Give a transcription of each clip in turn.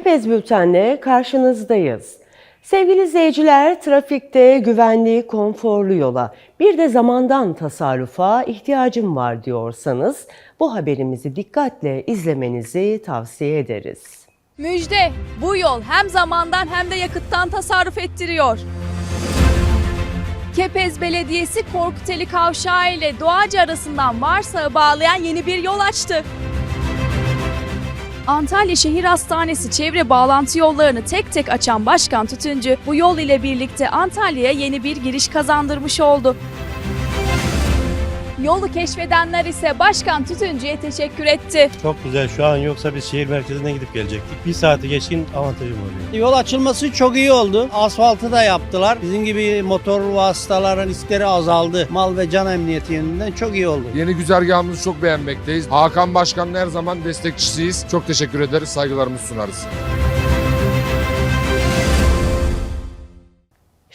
Kepez Bülten'le karşınızdayız. Sevgili izleyiciler, trafikte güvenli, konforlu yola, bir de zamandan tasarrufa ihtiyacım var diyorsanız bu haberimizi dikkatle izlemenizi tavsiye ederiz. Müjde, bu yol hem zamandan hem de yakıttan tasarruf ettiriyor. Kepez Belediyesi Korkuteli Kavşağı ile Doğacı arasından Marsa'ya bağlayan yeni bir yol açtı. Antalya Şehir Hastanesi çevre bağlantı yollarını tek tek açan Başkan Tütüncü bu yol ile birlikte Antalya'ya yeni bir giriş kazandırmış oldu. Yolu keşfedenler ise Başkan Tütüncü'ye teşekkür etti. Çok güzel. Şu an yoksa biz şehir merkezine gidip gelecektik. Bir saati geçkin avantajım oluyor. Yol açılması çok iyi oldu. Asfaltı da yaptılar. Bizim gibi motor vasıtaların riskleri azaldı. Mal ve can emniyeti yönünden çok iyi oldu. Yeni güzergahımızı çok beğenmekteyiz. Hakan Başkan'ın her zaman destekçisiyiz. Çok teşekkür ederiz, saygılarımızı sunarız.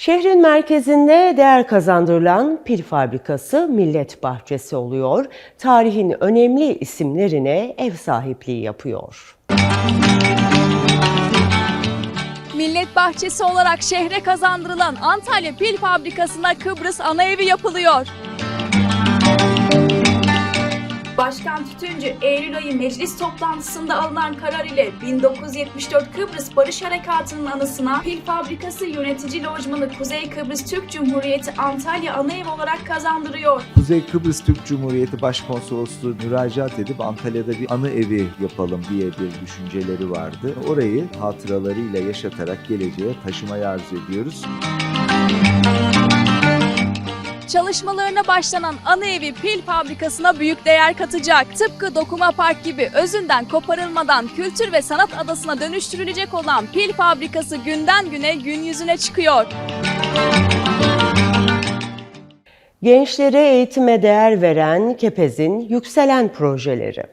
Şehrin merkezinde değer kazandırılan pil fabrikası Millet Bahçesi oluyor. Tarihin önemli isimlerine ev sahipliği yapıyor. Millet bahçesi olarak şehre kazandırılan Antalya Pil Fabrikası'na Kıbrıs ana evi yapılıyor. Başkan Tütüncü Eylül ayı meclis toplantısında alınan karar ile 1974 Kıbrıs Barış Harekatı'nın anısına Pil Fabrikası Yönetici Lojmanı Kuzey Kıbrıs Türk Cumhuriyeti Antalya ana ev olarak kazandırıyor. Kuzey Kıbrıs Türk Cumhuriyeti Başkonsolosluğu müracaat edip Antalya'da bir anı evi yapalım diye bir düşünceleri vardı. Orayı hatıralarıyla yaşatarak geleceğe taşımayı arzu ediyoruz. Çalışmalarına başlanan ana evi pil fabrikasına büyük değer katacak. Tıpkı Dokuma Park gibi özünden koparılmadan kültür ve sanat adasına dönüştürülecek olan pil fabrikası günden güne gün yüzüne çıkıyor. Gençlere eğitime değer veren Kepez'in yükselen projeleri.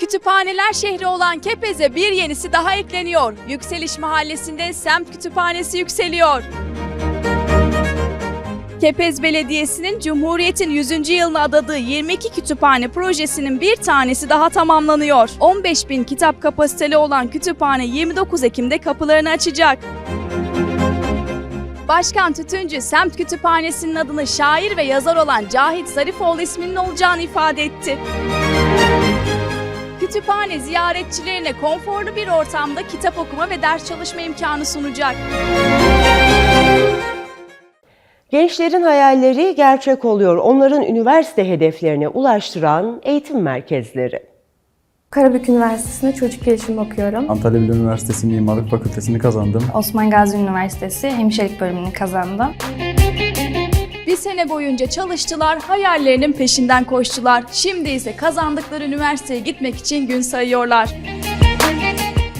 Kütüphaneler şehri olan Kepez'e bir yenisi daha ekleniyor. Yükseliş Mahallesi'nde semt kütüphanesi yükseliyor. Kepez Belediyesi'nin Cumhuriyet'in 100. yılına adadığı 22 kütüphane projesinin bir tanesi daha tamamlanıyor. 15 bin kitap kapasiteli olan kütüphane 29 Ekim'de kapılarını açacak. Başkan Tütüncü semt kütüphanesinin adını şair ve yazar olan Cahit Zarifoğlu isminin olacağını ifade etti. Kütüphane ziyaretçilerine konforlu bir ortamda kitap okuma ve ders çalışma imkanı sunacak. Gençlerin hayalleri gerçek oluyor. Onların üniversite hedeflerine ulaştıran eğitim merkezleri. Karabük Üniversitesi'nde çocuk gelişimi okuyorum. Antalya Bilim Üniversitesi Mimarlık Fakültesini kazandım. Osman Gazi Üniversitesi hemşirelik bölümünü kazandım. Bir sene boyunca çalıştılar, hayallerinin peşinden koştular. Şimdi ise kazandıkları üniversiteye gitmek için gün sayıyorlar.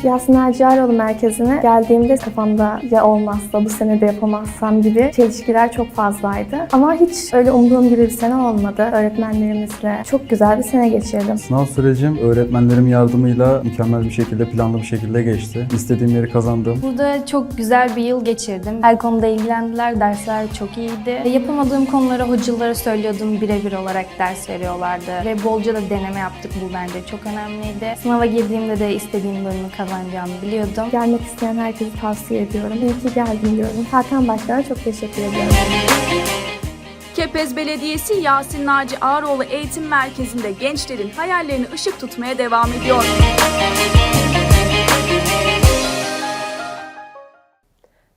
Yasin Erciyaroğlu merkezine geldiğimde kafamda ya olmazsa bu sene de yapamazsam gibi çelişkiler çok fazlaydı. Ama hiç öyle umduğum gibi bir sene olmadı. Öğretmenlerimizle çok güzel bir sene geçirdim. Sınav sürecim öğretmenlerim yardımıyla mükemmel bir şekilde, planlı bir şekilde geçti. İstediğim yeri kazandım. Burada çok güzel bir yıl geçirdim. Her konuda ilgilendiler, dersler çok iyiydi. Ve Yapamadığım konuları hocalara söylüyordum, birebir olarak ders veriyorlardı. Ve bolca da deneme yaptık, bu bence çok önemliydi. Sınava girdiğimde de istediğim bölümü kazanacağımı biliyordum. Gelmek isteyen herkese tavsiye ediyorum. İyi ki geldim diyorum. Hakan Başkan'a çok teşekkür ediyorum. Kepez Belediyesi Yasin Naci Ağaroğlu Eğitim Merkezi'nde gençlerin hayallerini ışık tutmaya devam ediyor.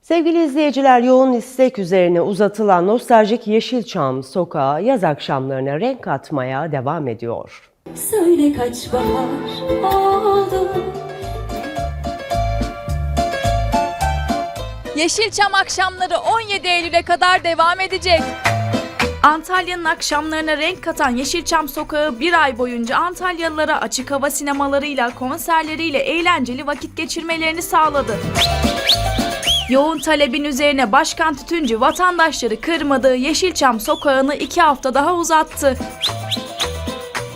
Sevgili izleyiciler yoğun istek üzerine uzatılan nostaljik Yeşilçam sokağı yaz akşamlarına renk katmaya devam ediyor. Söyle kaç bahar oldu Yeşilçam akşamları 17 Eylül'e kadar devam edecek. Antalya'nın akşamlarına renk katan Yeşilçam Sokağı bir ay boyunca Antalyalılara açık hava sinemalarıyla, konserleriyle eğlenceli vakit geçirmelerini sağladı. Yoğun talebin üzerine Başkan Tütüncü vatandaşları kırmadığı Yeşilçam Sokağı'nı iki hafta daha uzattı.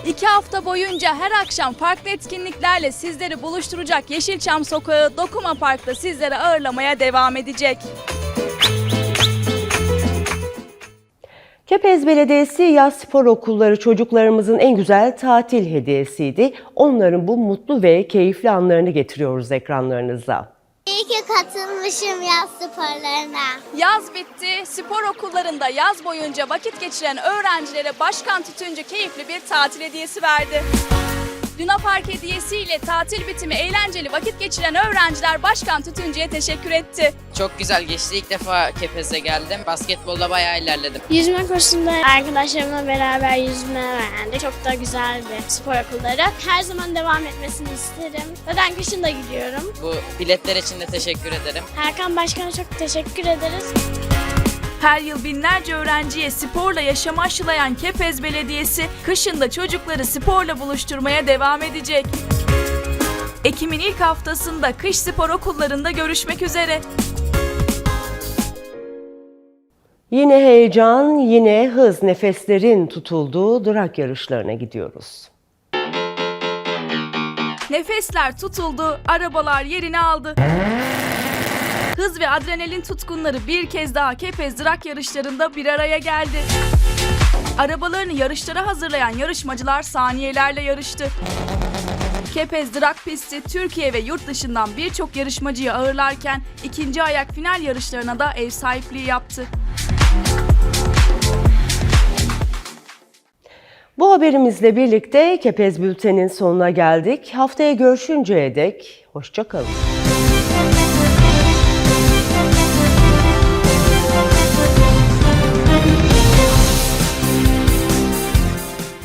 İki hafta boyunca her akşam farklı etkinliklerle sizleri buluşturacak Yeşilçam Sokağı Dokuma Park'ta sizleri ağırlamaya devam edecek. Kepez Belediyesi yaz spor okulları çocuklarımızın en güzel tatil hediyesiydi. Onların bu mutlu ve keyifli anlarını getiriyoruz ekranlarınıza. Ki katılmışım yaz sporlarına. Yaz bitti. Spor okullarında yaz boyunca vakit geçiren öğrencilere Başkan Tütüncü keyifli bir tatil hediyesi verdi. Luna Park hediyesiyle tatil bitimi eğlenceli vakit geçiren öğrenciler Başkan Tütüncü'ye teşekkür etti. Çok güzel geçti. İlk defa Kepez'e geldim. Basketbolda bayağı ilerledim. Yüzme kursunda arkadaşlarımla beraber yüzme öğrendik. Çok da güzeldi spor okulları. Her zaman devam etmesini isterim. Zaten kışın da gidiyorum. Bu biletler için de teşekkür ederim. Erkan Başkan'a çok teşekkür ederiz. Her yıl binlerce öğrenciye sporla yaşamı aşılayan Kepez Belediyesi kışında çocukları sporla buluşturmaya devam edecek. Ekim'in ilk haftasında kış spor okullarında görüşmek üzere. Yine heyecan, yine hız, nefeslerin tutulduğu durak yarışlarına gidiyoruz. Nefesler tutuldu, arabalar yerini aldı. Hız ve adrenalin tutkunları bir kez daha Kepez Drak yarışlarında bir araya geldi. Arabalarını yarışlara hazırlayan yarışmacılar saniyelerle yarıştı. Kepez Drak pisti Türkiye ve yurt dışından birçok yarışmacıyı ağırlarken ikinci ayak final yarışlarına da ev sahipliği yaptı. Bu haberimizle birlikte Kepez Bülten'in sonuna geldik. Haftaya görüşünceye dek hoşçakalın.